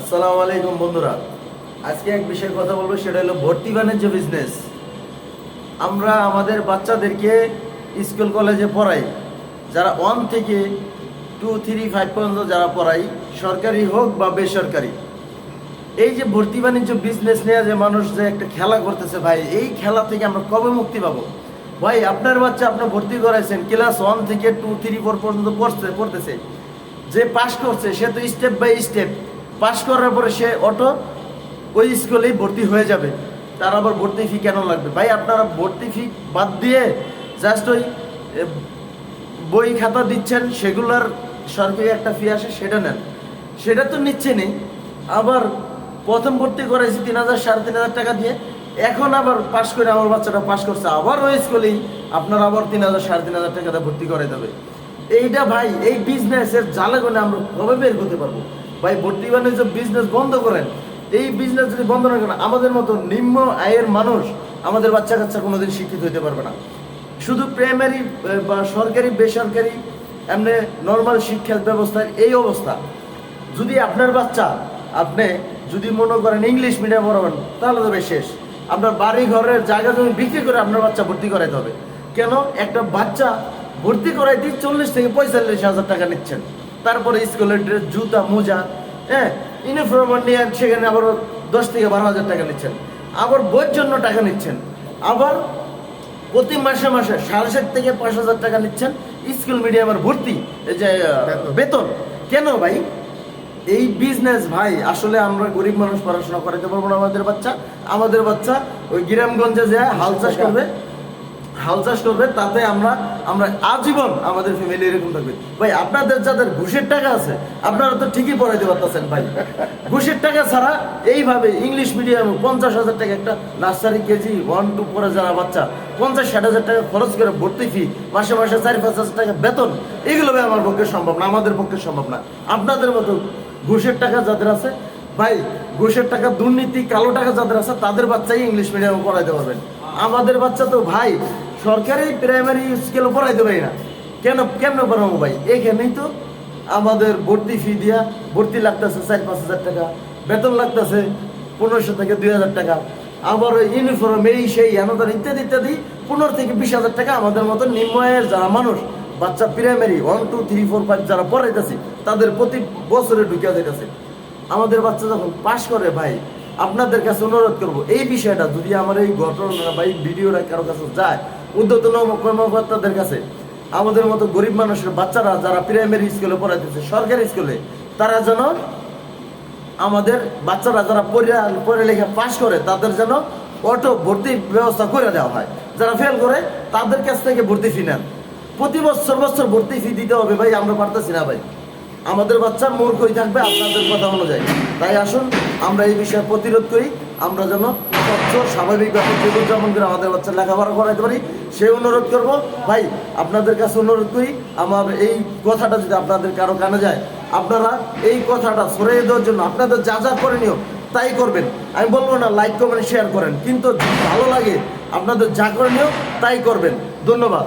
আসসালামু আলাইকুম বন্ধুরা। আজকে এক বিষয়ে কথা বলব, সেটা হলো ভর্তি বাণিজ্য বিজনেস আমরা আমাদের বাচ্চাদেরকে স্কুল কলেজে পড়াই। যারা ওয়ান থেকে টু থ্রি ফাইভ পর্যন্ত যারা পড়াই, সরকারি হোক বা বেসরকারি। এই যে ভর্তি বাণিজ্য বিজনেস নিয়ে যে মানুষ যে একটা খেলা করতেছে, ভাই, এই খেলা থেকে আমরা কবে মুক্তি পাবো? ভাই, আপনার বাচ্চা আপনি ভর্তি করাইছেন ক্লাস ওয়ান থেকে টু থ্রি ফোর পর্যন্ত পড়ছে, পড়তেছে। যে পাশ করছে, সে তো স্টেপ বাই স্টেপ পাশ করার পরে সে অটো ওই স্কুলেই ভর্তি হয়ে যাবে। তার আবার ভর্তি ফি কেন লাগবে? ভাই, আপনারা ভর্তি ফি বাদ দিয়ে জাস্ট ওই বই খাতা দিচ্ছেন, সেগুলোর সরকারি একটা ফি আসে, সেটা নেন। সেটা তো নিচ্ছেনই। আবার প্রথম ভর্তি করাইছি তিন হাজার, সাড়ে তিন হাজার টাকা দিয়ে, এখন আবার পাশ করে আমার বাচ্চাটা পাশ করছে। আবার ওই স্কুলেই আপনার আবার তিন হাজার, সাড়ে তিন হাজার টাকা ভর্তি করে দেবে। এইটা ভাই, এই বিজনেসের জ্বালাগনে আমরা কবে বের করতে পারব? ভাই, ভর্তি বাণিজ্য বিজনেস বন্ধ করেন। এই বিজনেস যদি বন্ধ না করেন, আমাদের মতো নিম্ন আয়ের মানুষ আমাদের বাচ্চা কাচ্চা কোনোদিন শিক্ষিত হতে পারবে না। শুধু প্রাইমারি বা সরকারি, বেসরকারি, এমনি নর্মাল শিক্ষা ব্যবস্থার এই অবস্থা। যদি আপনার বাচ্চা, আপনি যদি মনে করেন ইংলিশ মিডিয়াম পড়াবেন, তাহলে তবে শেষ। আপনার বাড়ি ঘরের জায়গা জমি বিক্রি করে আপনার বাচ্চা ভর্তি করাইতে হবে। কেন? একটা বাচ্চা ভর্তি করাইতে চল্লিশ থেকে পঁয়তাল্লিশ হাজার টাকা নিচ্ছেন। তারপরে স্কুলের ড্রেস জুতা মোজা হ্যাঁ ইউনিফর্ম নিয়ে সেখানে আবার দশ থেকে বারো হাজার টাকা নিচ্ছেন। আবার বইয়ের জন্য টাকা নিচ্ছেন। আবার প্রতি মাসে মাসে সাড়ে সাত থেকে পাঁচ হাজার টাকা নিচ্ছেন স্কুল মিডিয়ামের ভর্তি এই যে বেতন। কেন ভাই? এই বিজনেস ভাই আসলে আমরা গরিব মানুষ পড়াশোনা করাতে পারব না আমাদের বাচ্চা। আমাদের বাচ্চা ওই গ্রামগঞ্জে যায় হাল চাষ করবে হাল চাষ করবে, তাতে আমরা আমরা আজীবন আমাদের ফ্যামিলি এরকম থাকবে। ভাই, আপনাদের যাদের ঘুষের টাকা আছে, আপনারা তো ঠিকই পড়াইতে পারতেছেন ভাই। ঘুষের টাকা ছাড়া এইভাবে ইংলিশ মিডিয়াম পঞ্চাশ হাজার টাকা একটা নার্সারি কেজি ওয়ান টু পরে যারা বাচ্চা, পঞ্চাশ, ষাট হাজার টাকা খরচ করে ভর্তি ফি মাসে মাসে চারি, পাঁচ হাজার টাকা বেতন, এগুলো ভাই আমার পক্ষে সম্ভব না, আমাদের পক্ষে সম্ভব না। আপনাদের মতো ঘুষের টাকা যাদের আছে, ভাই, ঘুষের টাকা, দুর্নীতি, কালো টাকা যাদের আছে, তাদের বাচ্চাই ইংলিশ মিডিয়ামে পড়াইতে পারবেন। আমাদের বাচ্চা তো ভাই সরকারি প্রাইমারি স্কেলে পড়াইতে পারি না। কেন, কেমনে পড়াবো ভাই? এখানেই তো আমাদের ভর্তি ফি দিয়া ভর্তি লাগতেছে চার, পাঁচ হাজার টাকা, বেতন লাগতেছে পনেরোশো থেকে দুই হাজার টাকা। আবার ইউনিফর্ম এই, সেই আনাদার ইত্যাদি ইত্যাদি পনেরো থেকে বিশ হাজার টাকা আমাদের মতো নিম্ন আয়ের যারা মানুষ, বাচ্চা primary one two three four five যারা পড়াইতেছে, তাদের প্রতি বছরে ঢুকিয়া দিতেছে। আমাদের বাচ্চা যখন পাশ করে ভাই, আপনাদের কাছে অনুরোধ করব, এই বিষয়টা যদি আমার এই ঘটনা বা এই ভিডিওটা কারও কাছে যায় উদ্যতন কর্মকর্তাদের কাছে, আমাদের মতো গরিব মানুষের বাচ্চারা যারা প্রাইমারি স্কুলে পড়াইতেছে, সরকারি স্কুলে তারা যেন আমাদের বাচ্চারা যারা পড়ে- পড়ালেখা পাশ করে, তাদের যেন অটো ভর্তির ব্যবস্থা করে দেওয়া হয়। যারা ফেল করে, তাদের কাছ থেকে ভর্তি ফি নেন। প্রতি বছর বছর ভর্তি ফি দিতে হবে ভাই, আমরা পারতেছি না ভাই। আমাদের বাচ্চা মূর্খই থাকবে আপনাদের কথা অনুযায়ী। তাই আসুন, আমরা এই বিষয়ে প্রতিরোধ করি। আমরা যেন স্বচ্ছ স্বাভাবিকভাবে জীবনযাপন করে আমাদের বাচ্চা লেখাপড়া করাইতে পারি, সে অনুরোধ করব। ভাই, আপনাদের কাছে অনুরোধ করি, আমার এই কথাটা যদি আপনাদের কারও কানে যায়, আপনারা এই কথাটা সরিয়ে দেওয়ার জন্য আপনাদের যা যা করণীয় তাই করবেন। আমি বলব না লাইক কমেন্ট শেয়ার করেন, কিন্তু ভালো লাগে, আপনাদের যা করণীয় তাই করবেন। ধন্যবাদ।